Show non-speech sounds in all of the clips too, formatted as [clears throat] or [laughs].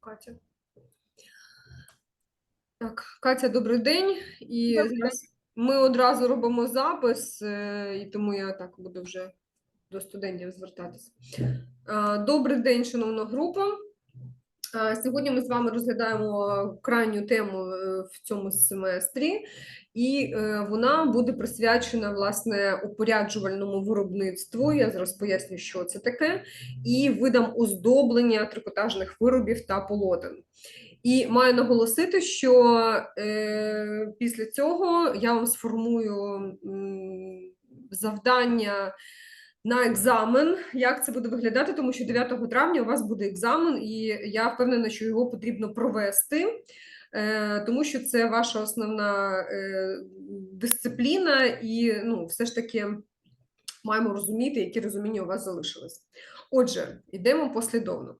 Катя. Так, Катя, добрий день. І Добрий ми одразу робимо запис, е, і тому я так буду вже до студентів звертатися. Е, Добрий день, шановна група. Е, Сьогодні ми з вами розглядаємо крайню тему е, в цьому семестрі, і е, вона буде присвячена власне упоряджувальному виробництву. Я зараз поясню, що це таке, і видам оздоблення трикотажних виробів та полотен. І маю наголосити, що е, після цього я вам сформую м, завдання на екзамен, як це буде виглядати, тому що 9 травня у вас буде екзамен, і я впевнена, що його потрібно провести, е, тому що це ваша основна е, дисципліна, і ну, все ж таки маємо розуміти, які розуміння у вас залишились. Отже, йдемо послідовно.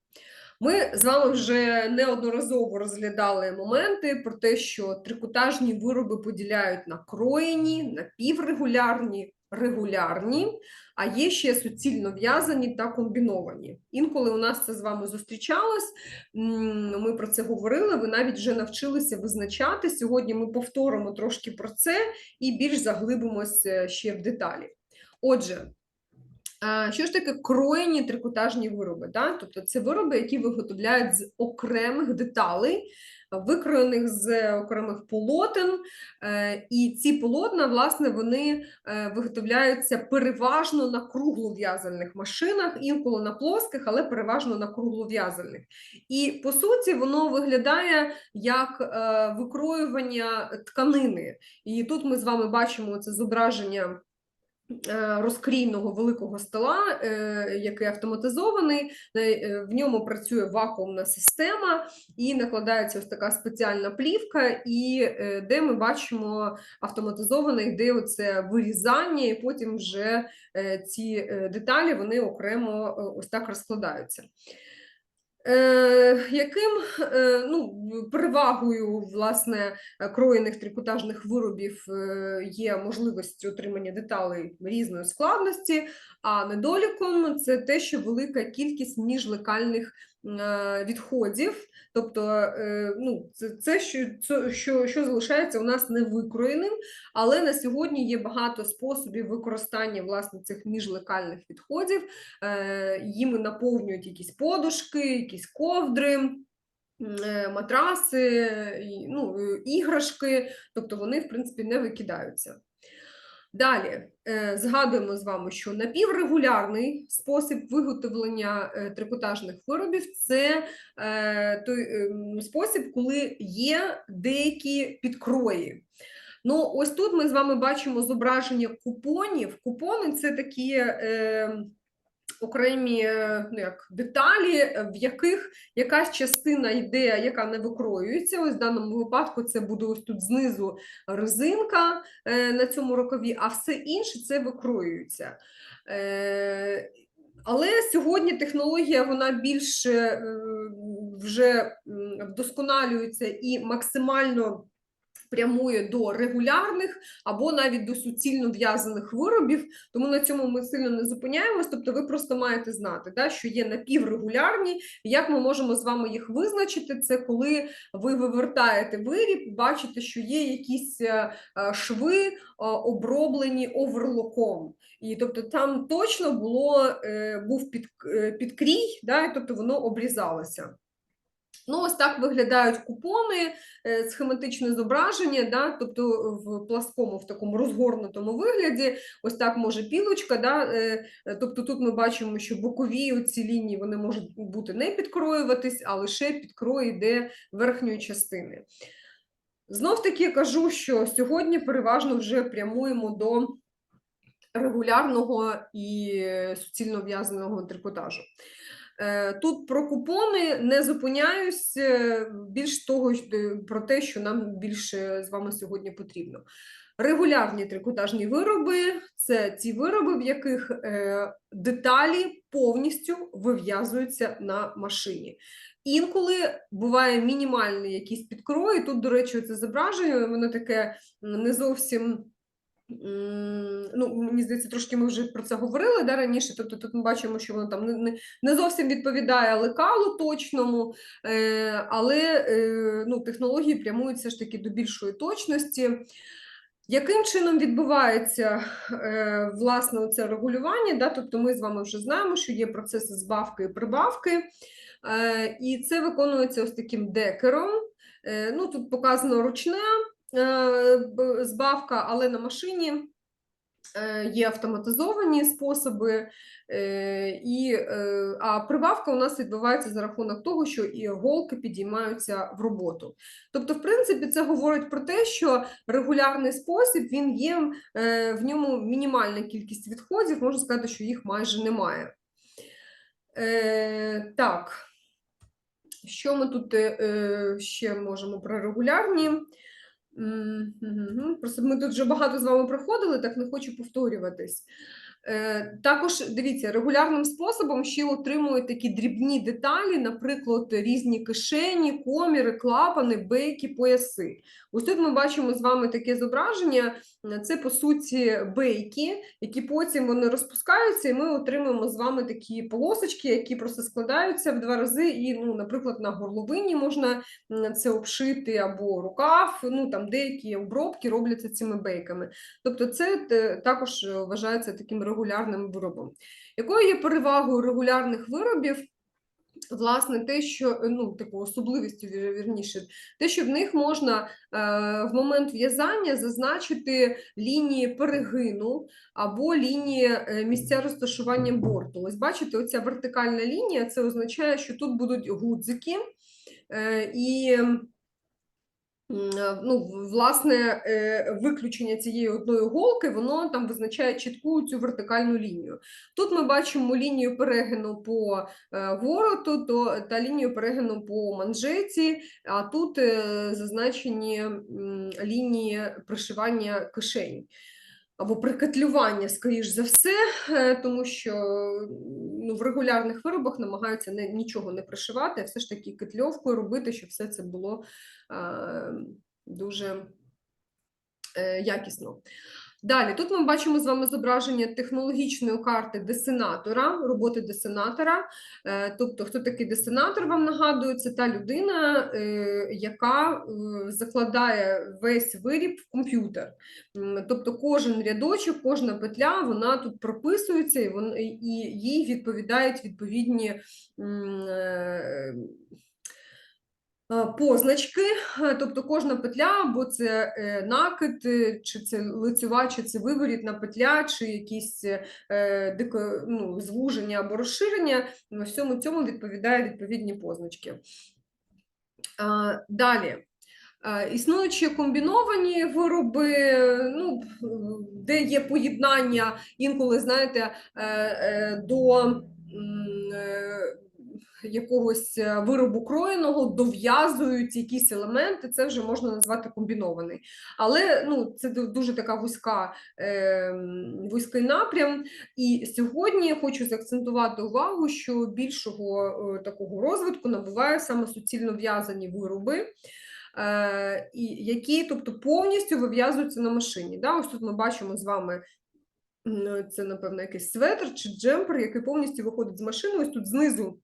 Ми з вами вже неодноразово розглядали моменти про те, що трикотажні вироби поділяють на кроєні, напіврегулярні, регулярні, а є ще суцільно в'язані та комбіновані. Інколи у нас це з вами зустрічалось, ми про це говорили, ви навіть вже навчилися визначати. Сьогодні ми повторимо трошки про це і більш заглибимося ще в деталі. Отже, Що ж таке кроєні трикотажні вироби? Да? Тобто це вироби, які виготовляють з окремих деталей, викроєних з окремих полотен. Е, І ці полотна, власне, вони е, виготовляються переважно на круглов'язальних машинах, інколи на плоских, але переважно на круглов'язальних. І по суті, воно виглядає як е, викроювання тканини. І тут ми з вами бачимо це зображення е, розкрійного великого стола, е, який автоматизований, е, в ньому працює вакуумна система, і накладається ось така спеціальна плівка, і е, де ми бачимо автоматизоване, йде оце вирізання, і потім вже е, ці е, деталі вони окремо е, ось так розкладаються. Е, яким е, ну, перевагою власне кроєних трикотажних виробів е, є можливість отримання деталей різної складності, а недоліком це те, що велика кількість міжлекальних відходів, тобто е, ну, це, це що, що, що залишається у нас невикроєним, але на сьогодні є багато способів використання власне цих міжлекальних відходів. Е, Їми наповнюють якісь подушки, якісь ковдри. е, Матраси, ну, е, іграшки, тобто вони, в принципі, не викидаються. Далі е, згадуємо з вами, що напіврегулярний спосіб виготовлення е, трикотажних виробів це е, той е, спосіб, коли є деякі підкрої. Ну, ось тут ми з вами бачимо зображення купонів. Купони це такі е, окремі е, ну, як, деталі, е, в яких якась частина йде, яка не викроюється. Ось в даному випадку це буде ось тут знизу резинка е, на цьому рукаві, а все інше це викроюється. Але сьогодні технологія вона більш вже вдосконалюється і максимально прямує до регулярних або навіть до суцільно в'язаних виробів, тому на цьому ми сильно не зупиняємось. Тобто, ви просто маєте знати, да, що є напіврегулярні. Як ми можемо з вами їх визначити? Це коли ви вивертаєте виріб, бачите, що є якісь е, е, шви е, оброблені оверлоком. І тобто там точно було, був під, підкрій, да, і тобто воно обрізалося. Ну, ось так виглядають купони, е, схематичне зображення, да, тобто в пласкому, в такому розгорнутому вигляді, ось так може пілочка. Да, е, е, тобто тут ми бачимо, що бокові ці лінії вони можуть бути не підкроюватись, а лише підкрой йде верхньої частини. Знов таки кажу, що сьогодні переважно вже прямуємо до регулярного і е, суцільно в'язаного трикотажу. Е, Тут про купони не зупиняюсь, е, більш того, е, про те, що нам більше з вами сьогодні потрібно. Регулярні трикотажні вироби це ті вироби, в яких деталі повністю вив'язуються на машині. Інколи буває мінімальний якийсь підкрой. Тут, до речі, це зображення, воно таке не зовсім ну, мені здається, трошки ми вже про це говорили да, раніше. Тобто тут ми бачимо, що воно там не, не, не зовсім відповідає лекалу точному, е, але е, ну, технології прямують все ж таки до більшої точності. Яким чином відбувається е, власне це регулювання? Да? Тобто ми з вами вже знаємо, що є процеси збавки і прибавки, е, і це виконується ось таким декером. Е, ну, тут показано ручне збавка, але на машині е, є автоматизовані способи, е, і, е, а прибавка у нас відбувається за рахунок того, що і голки підіймаються в роботу. Тобто, в принципі, це говорить про те, що регулярний спосіб він є е, в ньому мінімальна кількість відходів, можна сказати, що їх майже немає. Е, так, що ми тут е, е, ще можемо про регулярні? М. Просто ми тут вже багато з вами проходили, так не хочу повторюватись. Е, Також дивіться, регулярним способом ще отримують такі дрібні деталі, наприклад, різні кишені, коміри, клапани, бейки, пояси. Ось тут ми бачимо з вами таке зображення. е, Це по суті бейки, які потім вони розпускаються, і ми отримуємо з вами такі полосочки, які просто складаються в два рази. І, ну, наприклад, на горловині можна це обшити або рукав. Ну там деякі обробки робляться цими бейками. Тобто, це також е, вважається таким регулярним виробом. Якою є перевагою регулярних виробів? Власне, те, що ну, типу, особливістю вірніше, те, що в них можна е, в момент в'язання зазначити лінії перегину або лінії е, місця розташування борту. Ось бачите, оця вертикальна лінія це означає, що тут будуть гудзики, е, і ну, власне, е, виключення цієї одної голки, воно там визначає чітку цю вертикальну лінію. Тут ми бачимо лінію перегину по е, вороту то, та лінію перегину по манжеті, а тут е, зазначені лінії пришивання кишень. Або прикатлювання, скоріш за все, е, тому що ну, в регулярних виробах намагаються не, нічого не пришивати, а все ж таки кетльовкою робити, щоб все це було е, дуже е, якісно. Далі, тут ми бачимо з вами зображення технологічної карти десинатора, роботи десинатора. Е, Тобто, хто такий десинатор, вам нагадую, це та людина, е, яка е, закладає весь виріб в комп'ютер. Тобто кожен рядочок, кожна петля, вона тут прописується, і, їй відповідають відповідні позначки, е, тобто кожна петля, або це е, накид, е, чи це лицьова, чи це виворітна петля, чи якісь е, ну, звуження або розширення, на всьому цьому відповідає відповідні позначки. Е, Далі. Е, Існують ще комбіновані вироби, ну, де є поєднання інколи, знаєте, е, е, до е, якогось е, виробу кроєного дов'язують якісь елементи, це вже можна назвати комбінований. Але ну, це дуже така вузька, е, вузький напрям. І сьогодні хочу заакцентувати увагу, що більшого е, такого розвитку набуває саме суцільно в'язані вироби е, які тобто, повністю вив'язуються на машині. Да? Ось тут ми бачимо з вами. Це, напевно, якийсь светр чи джемпер, який повністю виходить з машини. Ось тут знизу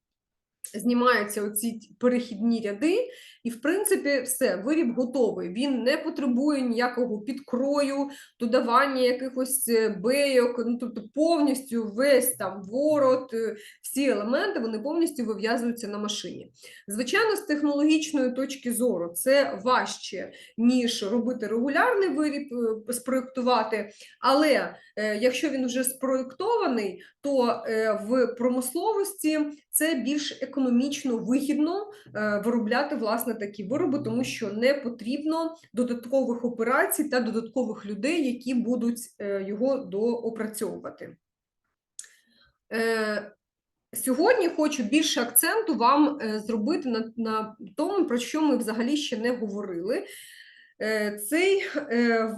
знімаються оці перехідні ряди, і, в принципі, все, виріб готовий. Він не потребує ніякого підкрою, додавання якихось е, бейок, ну, тобто повністю весь там ворот, е, всі елементи вони повністю вив'язуються на машині. Звичайно, з технологічної точки зору це важче, ніж робити регулярний виріб, е, спроєктувати, але е, якщо він вже спроєктований, то е, в промисловості це більш економічно вигідно е, виробляти власне такі вироби, тому що не потрібно додаткових операцій та додаткових людей, які будуть е, його доопрацьовувати. Е, Сьогодні хочу більше акценту вам е, зробити на, на тому, про що ми взагалі ще не говорили. Цей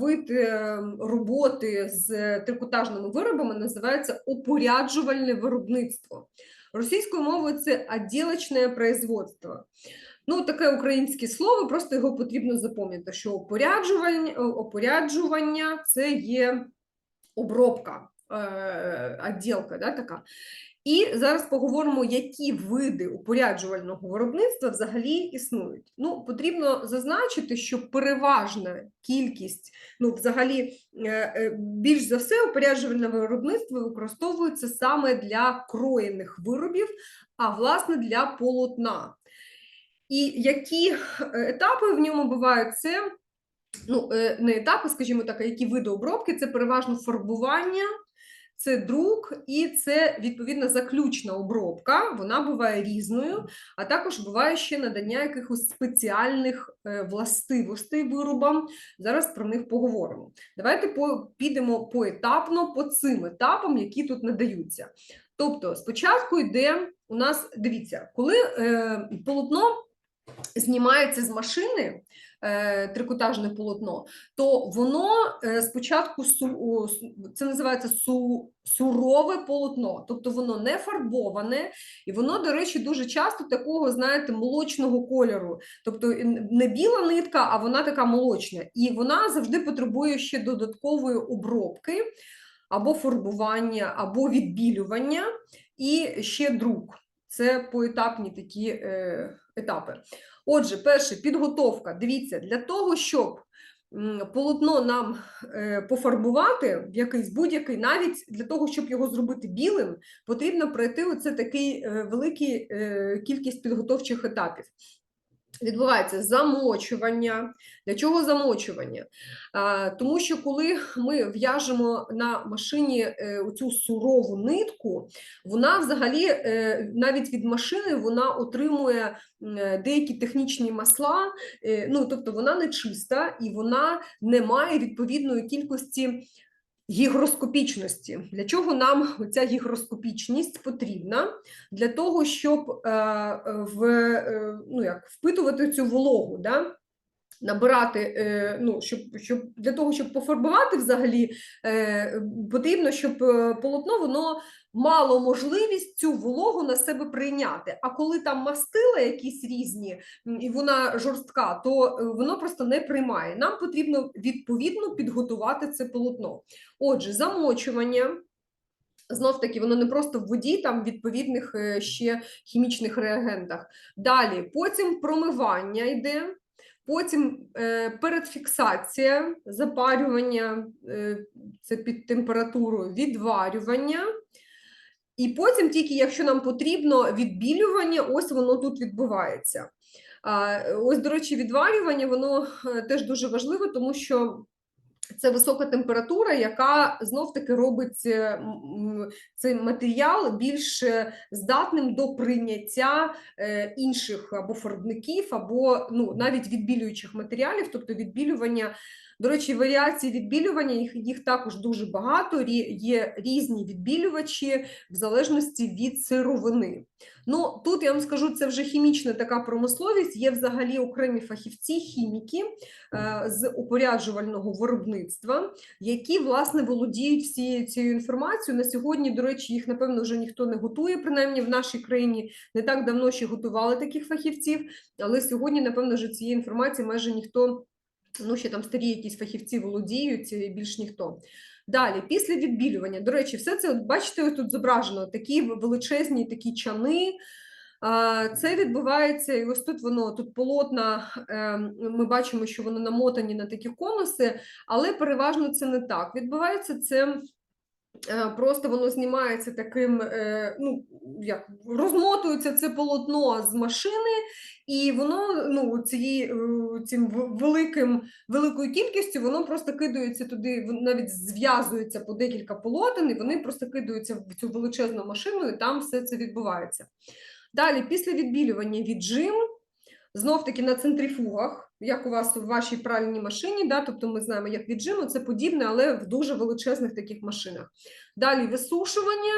вид роботи з трикотажними виробами називається упоряджувальне виробництво. Російською мовою це «отделочне производство. Ну, таке українське слово, просто його потрібно запам'ятати, що опоряджування, е, опоряджування це є обробка, е, відділка, да, така. І зараз поговоримо, які види упоряджувального виробництва взагалі існують. Ну, потрібно зазначити, що переважна кількість, ну, взагалі, е, більш за все, упоряджувальне виробництво використовується саме для кроєних виробів, а власне для полотна. І які е, етапи в ньому бувають, це ну, е, не етапи, скажімо так, а які види обробки, це переважно фарбування, це друк і це відповідно заключна обробка. Вона буває різною, а також буває ще надання якихось спеціальних е, властивостей виробам. Зараз про них поговоримо. Давайте по, підемо поетапно по цим етапам, які тут надаються. Тобто, спочатку йде у нас, дивіться, коли е, полотно знімається з машини, е, трикотажне полотно, то воно е, спочатку це називається су, сурове полотно, тобто воно не фарбоване, і воно, до речі, дуже часто такого, знаєте, молочного кольору. Тобто не біла нитка, а вона така молочна. І вона завжди потребує ще додаткової обробки або фарбування, або відбілювання, і ще друк. Це поетапні такі е, етапи. Отже, перше, підготовка. Дивіться, для того, щоб полотно нам е, пофарбувати в якийсь будь-який, навіть для того, щоб його зробити білим, потрібно пройти оце такий е, великий е, кількість підготовчих етапів. Відбувається замочування. Для чого замочування? Тому що коли ми в'яжемо на машині е, оцю сурову нитку, вона взагалі е, навіть від машини вона отримує деякі технічні масла, е, ну тобто вона не чиста і вона не має відповідної кількості гігроскопічності. Для чого нам ця гігроскопічність потрібна? Для того, щоб е, е, в, е, ну, як, впитувати цю вологу. Да? Набирати, е, ну, щоб, щоб для того, щоб пофарбувати взагалі, е, потрібно, щоб е, полотно воно мало можливість цю вологу на себе прийняти. А коли там мастила якісь різні, і вона жорстка, то воно просто не приймає. Нам потрібно відповідно підготувати це полотно. Отже, замочування. Знов таки, воно не просто в воді, там в відповідних ще хімічних реагентах. Далі, потім промивання йде, потім е, передфіксація, запарювання, е, це під температурою, відварювання. І потім, тільки якщо нам потрібно відбілювання, ось воно тут відбувається. Ось, до речі, відварювання, воно е, теж дуже важливе, тому що це висока температура, яка знов-таки робить е, цей матеріал більш е, здатним до прийняття е, інших або фарбників, або ну, навіть відбілюючих матеріалів, тобто відбілювання. До речі, варіації відбілювання, їх, їх також дуже багато, рі- є різні відбілювачі в залежності від сировини. Ну, тут я вам скажу, це вже хімічна така промисловість, є взагалі окремі фахівці, хіміки, е, з упоряджувального виробництва, які власне володіють всією цією інформацією. На сьогодні, до речі, їх напевно вже ніхто не готує, принаймні в нашій країні не так давно ще готували таких фахівців, але сьогодні, напевно, вже цієї інформації майже ніхто. Ну, ще там старі якісь фахівці володіють, більш ніхто. Далі, після відбілювання, до речі, все це, бачите, тут зображено такі величезні такі чани. Це відбувається, і ось тут воно, тут полотна, ем, ми бачимо, що вони намотані на такі конуси, але переважно це не так. Відбувається це е, просто воно знімається таким, е, ну, як розмотується це полотно з машини, і воно ну, цієї, е, цим великим, великою кількістю воно просто кидається туди, навіть зв'язується по декілька полотен, і вони просто кидаються в цю величезну машину, і там все це відбувається. Далі, після відбілювання віджим, знов таки на центрифугах, як у вас в вашій пральній машині, да, тобто ми знаємо, як віджиму, це подібне, але в дуже величезних таких машинах. Далі висушування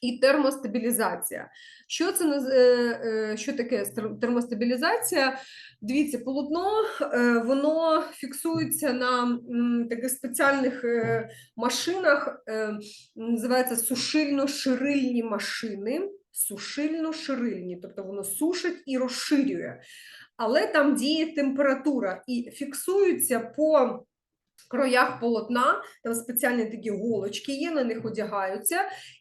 і термостабілізація. Що це е, е, що таке термостабілізація? Дивіться, полотно е, воно фіксується на таких спеціальних машинах, називається сушильно-ширильні машини. Сушильно-ширильні, тобто воно сушить і розширює. Але там діє температура і фіксуються по краях полотна, там спеціальні такі голочки є, на них одягаються,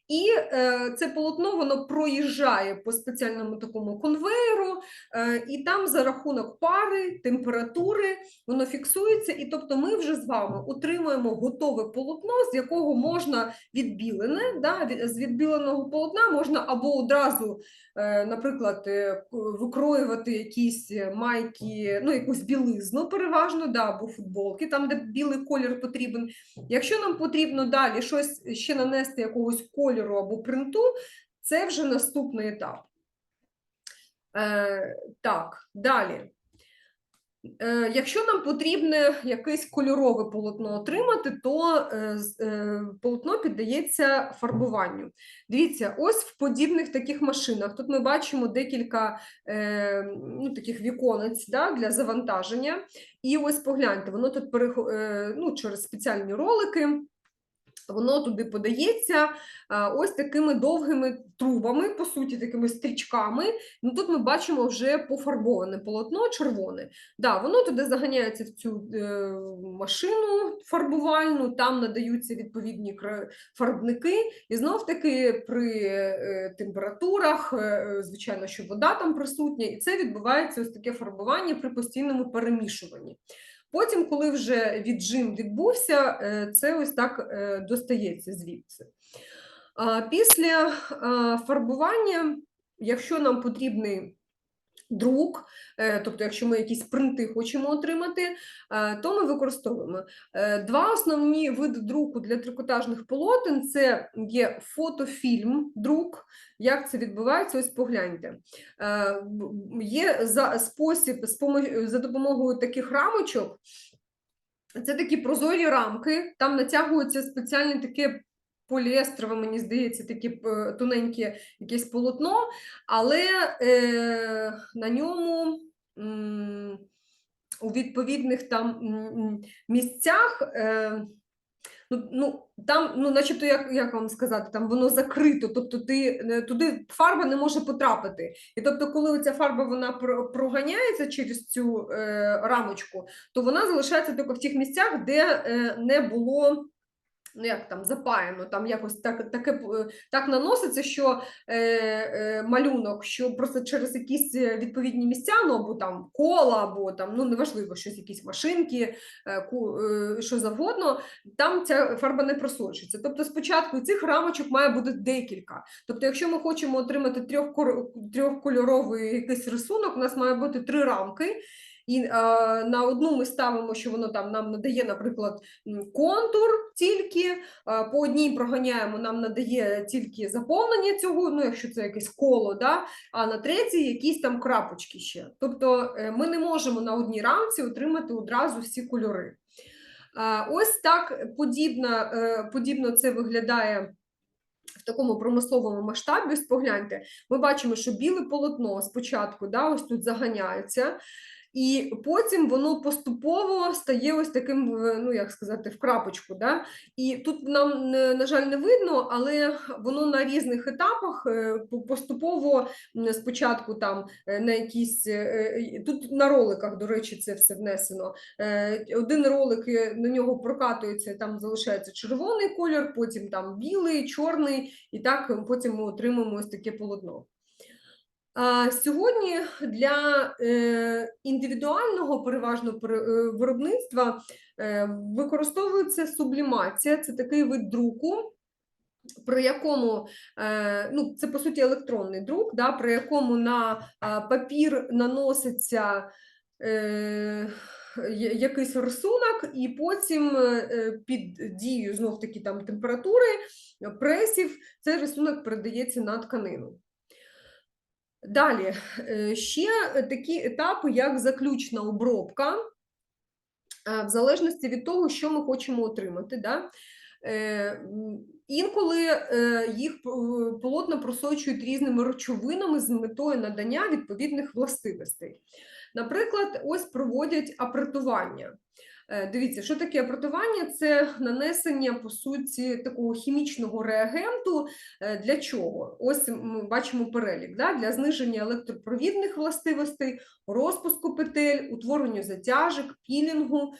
і е, це полотно воно проїжджає по спеціальному такому конвейеру, е, і там за рахунок пари, температури воно фіксується. І тобто ми вже з вами отримуємо готове полотно, з якого можна відбілене. Да, з відбіленого полотна можна або одразу, е, наприклад, викроювати якісь майки, ну якусь білизну переважно, да, або футболки, там, де білий колір потрібен. Якщо нам потрібно далі щось ще нанести якогось кольору або принту, це вже наступний етап. Е, так, далі. Е, якщо нам потрібне якесь кольорове полотно отримати, то е, е, полотно піддається фарбуванню. Дивіться, ось в подібних таких машинах. Тут ми бачимо декілька е, ну, таких віконець да, для завантаження. І ось погляньте, воно тут перехо- е, ну, через спеціальні ролики. Воно туди подається ось такими довгими трубами, по суті, такими стрічками. Ну тут ми бачимо вже пофарбоване полотно червоне. Да, воно туди заганяється в цю е, машину фарбувальну, там надаються відповідні фарбники, і знов таки при е, температурах, е, е, звичайно, що вода там присутня, і це відбувається ось таке фарбування при постійному перемішуванні. Потім, коли вже віджим відбувся, е, це ось так е, достається звідси. Після фарбування, якщо нам потрібний друк, е, тобто якщо ми якісь принти хочемо отримати, е, то ми використовуємо Е, два основні види друку для трикотажних полотен це є фотофільм друк. Як це відбувається? Ось погляньте. Є за спосіб за допомогою таких рамочок. Це такі прозорі рамки, там натягується спеціальне таке поліестрове, мені здається, таке тоненьке якесь полотно, але е, на ньому м, у відповідних там місцях. Е, Ну, ну там, ну, начебто, як, як вам сказати, там воно закрито, тобто ти е, туди фарба не може потрапити. І тобто, коли ця фарба вона проганяється через цю е, рамочку, то вона залишається тільки в тих місцях, де е, не було. Ну, як там запаяно, там якось так, таке, е, так наноситься, що е, е, малюнок, що просто через якісь е, відповідні місця, ну або там кола, або там, ну неважливо, щось, якісь машинки, е, е, що завгодно, там ця фарба не просочиться. Тобто спочатку цих рамочок має бути декілька. Тобто, якщо ми хочемо отримати трьохкор- трьохкольоровий якийсь рисунок, у нас має бути три рамки. І е, на одну ми ставимо, що воно там нам надає, наприклад, контур тільки, е, по одній проганяємо, нам надає тільки заповнення цього, ну якщо це якесь коло, да? а на третій якісь там крапочки ще. Тобто е, ми не можемо на одній рамці отримати одразу всі кольори. Е, Ось так подібно, е, подібно це виглядає в такому промисловому масштабі. Ось Погляньте, ми бачимо, що біле полотно спочатку да, ось тут заганяється. І потім воно поступово стає ось таким, ну як сказати, в крапочку. Да? І тут нам, на жаль, не видно, але воно на різних етапах е, поступово спочатку там е, на якісь е, е, тут на роликах, до речі, це все внесено. Е, Один ролик е, на нього прокатується, там залишається червоний колір, потім там білий, чорний, і так е, потім ми отримаємо ось таке полотно. Сьогодні для е, індивідуального переважно е, виробництва е, використовується сублімація, це такий вид друку, при якому ну, це по суті електронний друк, да, при якому на папір наноситься якийсь рисунок, і потім під дією знов таки температури пресів цей рисунок передається на тканину. Далі, е, ще такі етапи, як заключна обробка, е, в залежності від того, що ми хочемо отримати. Да? Е, Інколи їх полотна просочують різними речовинами з метою надання відповідних властивостей. Наприклад, ось проводять апретування. Е, Дивіться, що таке апортування? Це нанесення, по суті, такого хімічного реагенту. Е, Для чого? Ось ми бачимо перелік да? для зниження електропровідних властивостей, розпуску петель, утворення затяжок, пілінгу,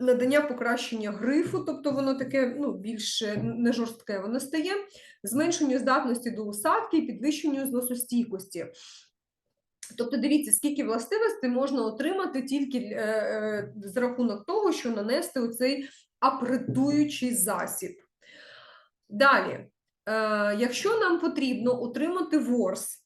надання покращення грифу, тобто воно таке ну, більш е, не жорстке воно стає, зменшенню здатності до усадки і підвищенню зносостійкості. Тобто, дивіться, скільки властивостей можна отримати тільки е, е, з рахунок того, що нанести оцей апретуючий засіб. Далі, е, якщо нам потрібно отримати ворс,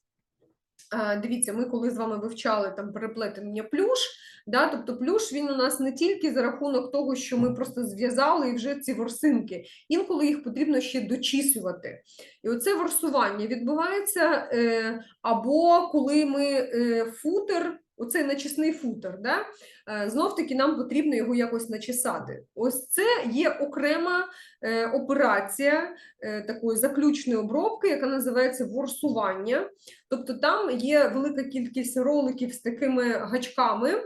дивіться, ми коли з вами вивчали там переплетення плюш, да, тобто плюш він у нас не тільки за рахунок того, що ми просто зв'язали і вже ці ворсинки, інколи їх потрібно ще дочісувати. І оце ворсування відбувається е, або коли ми е, футер, оцей начисний футер, да, е, знов таки нам потрібно його якось начесати. Ось це є окрема е, операція е, такої заключної обробки, яка називається ворсування. Тобто там є велика кількість роликів з такими гачками.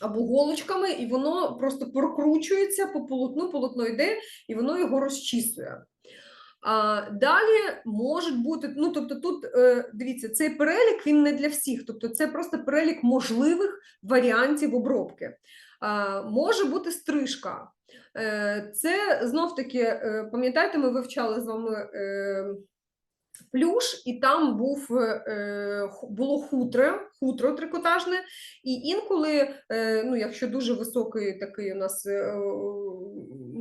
Або голочками, і воно просто прокручується по полотну, полотно йде, і воно його розчісує. Далі можуть бути, ну тобто тут е, дивіться, цей перелік він не для всіх, тобто це просто перелік можливих варіантів обробки. Може бути стрижка. Е, це знов таки, е, пам'ятаєте, ми вивчали з вами. Плюш, і там був було хутро, хутро трикотажне, і інколи, ну, якщо дуже високий такий у нас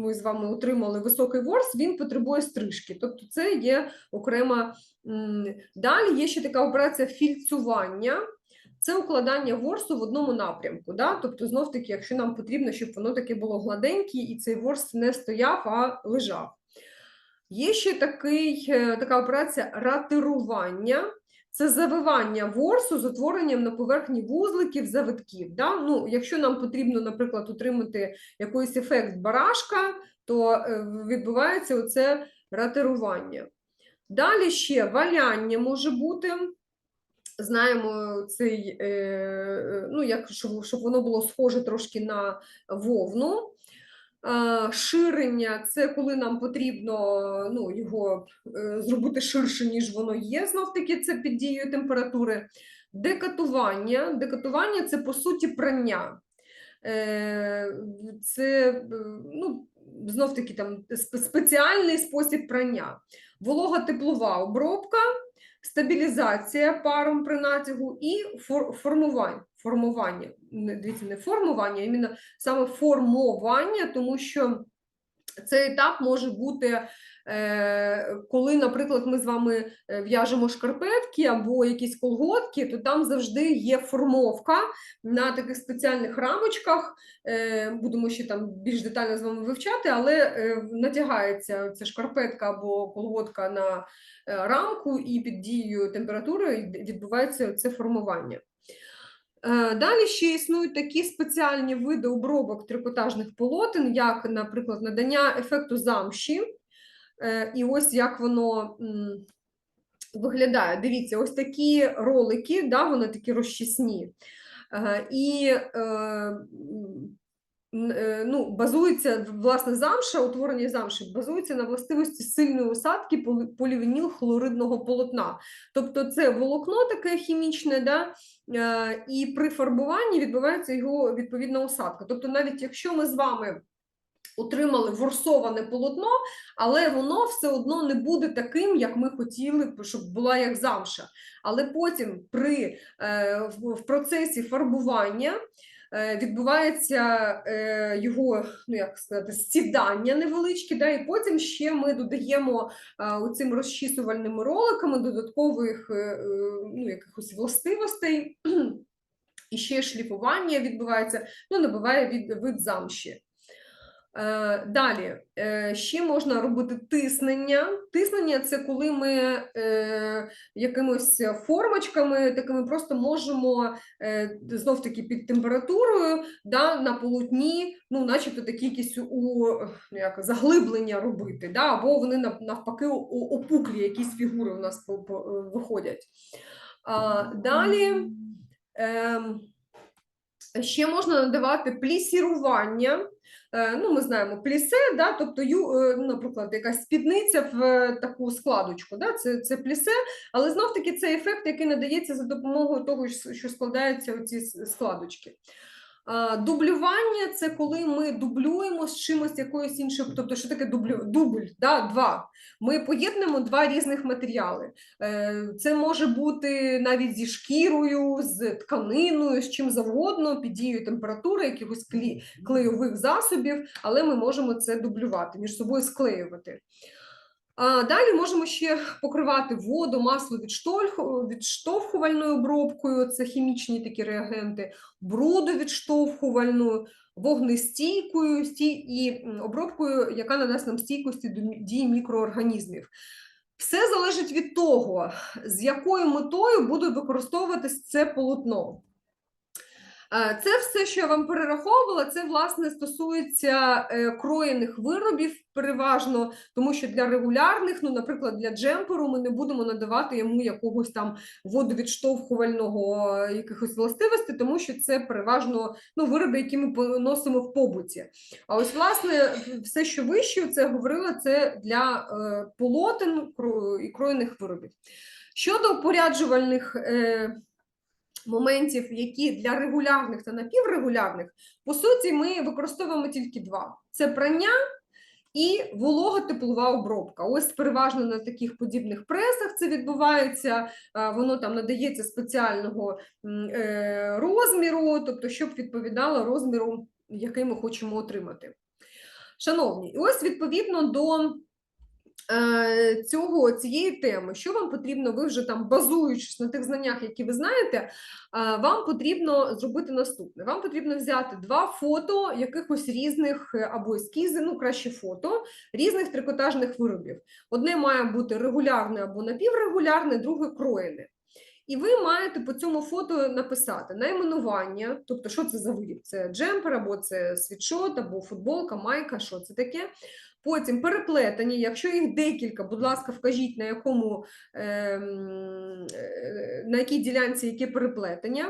ми з вами отримали високий ворс, він потребує стрижки. Тобто це є окрема. Далі є ще така операція фільцювання. Це укладання ворсу в одному напрямку. Да? Тобто, знов таки, якщо нам потрібно, щоб воно таке було гладеньке, і цей ворс не стояв, а лежав. Є ще такий, е, така операція ратирування. Це завивання ворсу з утворенням на поверхні вузликів, завитків. Да? Ну, якщо нам потрібно, наприклад, отримати якийсь ефект барашка, то е, відбувається оце ратирування. Далі ще валяння може бути. Знаємо цей, е, е, ну, як, щоб воно було схоже трошки на вовну. Е, Ширення це коли нам потрібно ну, його е, зробити ширше, ніж воно є. Знов таки це під дією температури. Декатування. Декатування це по суті прання. Е, Це ну, знов таки там спеціальний спосіб прання. Волога теплова обробка, стабілізація паром при натягу і формування. Формування. Не- Дивіться, не формування, а іменно саме формування, тому що цей етап може бути, е, коли, наприклад, ми з вами е, в'яжемо шкарпетки або якісь колготки, то там завжди є формовка на таких спеціальних рамочках. Е, будемо ще там більш детально з вами вивчати, але натягається ця шкарпетка або колготка на рамку, і під дією температури відбувається це формування. Е, Далі ще існують такі спеціальні види обробок трикотажних полотен, як, наприклад, надання ефекту замші. Е, І ось як воно виглядає. Дивіться, ось такі ролики, да, вони такі розчісні. Е, І ну, базується, власне, замша, утворення замші, базується на властивості сильної усадки полі- полівініл-хлоридного полотна. Тобто це волокно таке хімічне, да, Е, і при фарбуванні відбувається його відповідна усадка. Тобто, навіть якщо ми з вами отримали ворсоване полотно, але воно все одно не буде таким, як ми хотіли, щоб була як замша. Але потім при е, в процесі фарбування. Е, Відбувається е, його, ну як сказати, сідання невеличке, да, і потім ще ми додаємо цим оцим розчісувальними роликами додаткових е, е, ну, якихось властивостей, [clears throat] і ще шліфування відбувається, ну, набуває від, вид замші. Е, Далі е, ще можна робити тиснення. Тиснення це коли ми е, якимось формочками такими просто можемо знов таки під температурою да, на полотні, ну, начебто такі якісь у ну, як, заглиблення робити, да, або вони навпаки опуклі якісь фігури у нас виходять. А, далі. Ем, Ще можна надавати плісірування. Е, Ну, ми знаємо плісе, да, тобто, ю, е, ну, наприклад, якась спідниця в е, таку складочку, да, це, це плісе, але знов таки це ефект, який надається за допомогою того, що складаються оці с- складочки. Дублювання це коли ми дублюємо з чимось якоюсь іншою. Тобто, що таке дублю? Дубль, да, два. Ми поєднуємо два різних матеріали. Е, Це може бути навіть зі шкірою, з тканиною, з чим завгодно, під дією температури, якихось клі, клейових засобів, але ми можемо це дублювати, між собою склеювати. Далі можемо ще [laughs] покривати воду, масло відштовху- відштовхувальною обробкою, це хімічні такі реагенти, брудовідштовхувальною, вогнестійкою сті- і обробкою, яка надасть нам стійкості до дії мікроорганізмів. Все залежить від того, з якою метою буде використовуватись це полотно. Е, Це все, що я вам перераховувала, це власне стосується е, кроєних виробів переважно, тому що для регулярних, ну, наприклад, для джемперу ми не будемо надавати йому якогось там водовідштовхувального е, якихось властивостей, тому що це переважно ну, вироби, які ми носимо в побуті. А ось, власне, все, що вище, це говорила, це для полотен і кроєних виробів. Щодо упоряджувальних е, моментів, які для регулярних та напіврегулярних, по суті, ми використовуємо тільки два: це прання і волога теплова обробка. Ось переважно на таких подібних пресах це відбувається. Воно там надається спеціального е, розміру, тобто, щоб відповідало розміру, який ми хочемо отримати. Шановні, і ось відповідно до е, цього, цієї теми, що вам потрібно, ви вже там базуючись на тих знаннях, які ви знаєте, е, вам потрібно зробити наступне. Вам потрібно взяти два фото якихось різних е, або ескізи, ну краще фото різних трикотажних виробів. Одне має бути регулярне або напіврегулярне, друге кроєне. І ви маєте по цьому фото написати найменування, тобто, що це за виріб? Це джемпер, або це світшот, або футболка, майка, що це таке. Потім переплетення, якщо їх декілька, будь ласка, вкажіть на якому ем, е, на якій ділянці яке переплетення.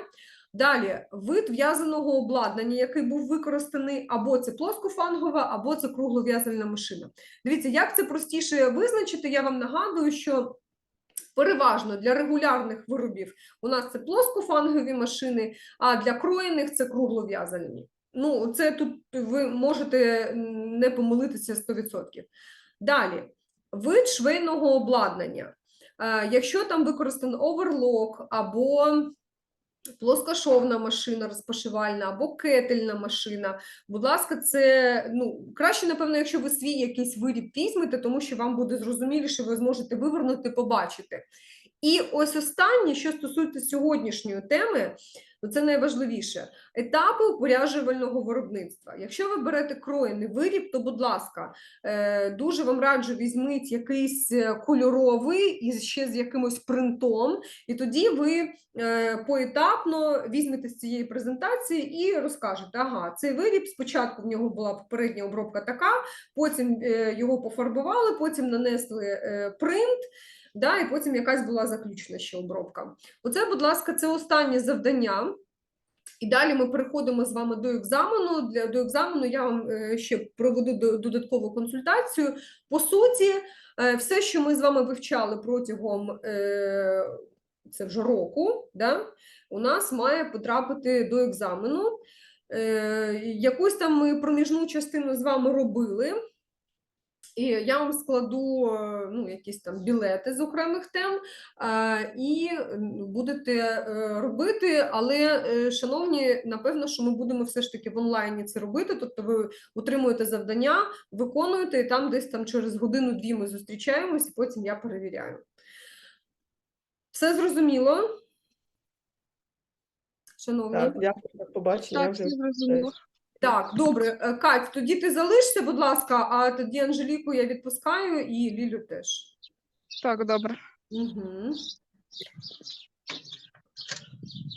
Далі вид в'язаного обладнання, який був використаний, або це плоскофангова, або це круглов'язальна машина. Дивіться, як це простіше визначити, я вам нагадую, що переважно для регулярних виробів у нас це плоскофангові машини, а для кроєних це круглов'язальні. Ну, це тут ви можете не помилитися 100%. Далі, вид швейного обладнання. Е, Якщо там використаний оверлок або плоскошовна машина розпашивальна, або кетельна машина, будь ласка, це ну, краще, напевно, якщо ви свій якийсь виріб візьмете, тому що вам буде зрозуміліше, ви зможете вивернути, побачити. І ось останнє, що стосується сьогоднішньої теми, ну це найважливіше етапи упоряджувального виробництва. Якщо ви берете кроєний виріб, то, будь ласка, е, дуже вам раджу візьміть якийсь е, кольоровий і ще з якимось принтом, і тоді ви е, поетапно візьмете з цієї презентації і розкажете, ага, цей виріб спочатку в нього була попередня обробка така, потім його пофарбували, потім нанесли принт. Да, і потім якась була заключна ще обробка. Оце, будь ласка, це останнє завдання. І далі ми переходимо з вами до екзамену. Для до екзамену я вам е, ще проведу додаткову консультацію. По суті, е, все, що ми з вами вивчали протягом е, це вже року, да, у нас має потрапити до екзамену. Якусь там ми проміжну частину з вами робили. І я вам складу е, ну, якісь там білети з окремих тем, е, і будете е, робити. Але, шановні, напевно, що ми будемо все ж таки в онлайні це робити. Тобто ви отримуєте завдання, виконуєте, і там десь там через годину-дві ми зустрічаємось, і потім я перевіряю. Все зрозуміло? Шановні? Так, дякую, побачення. Так, вже все зрозуміло. Так, добре. Е, Кать, тоді ти залишся, будь ласка, а тоді Анжеліку я відпускаю і Лілю теж. Так, добре. Угу.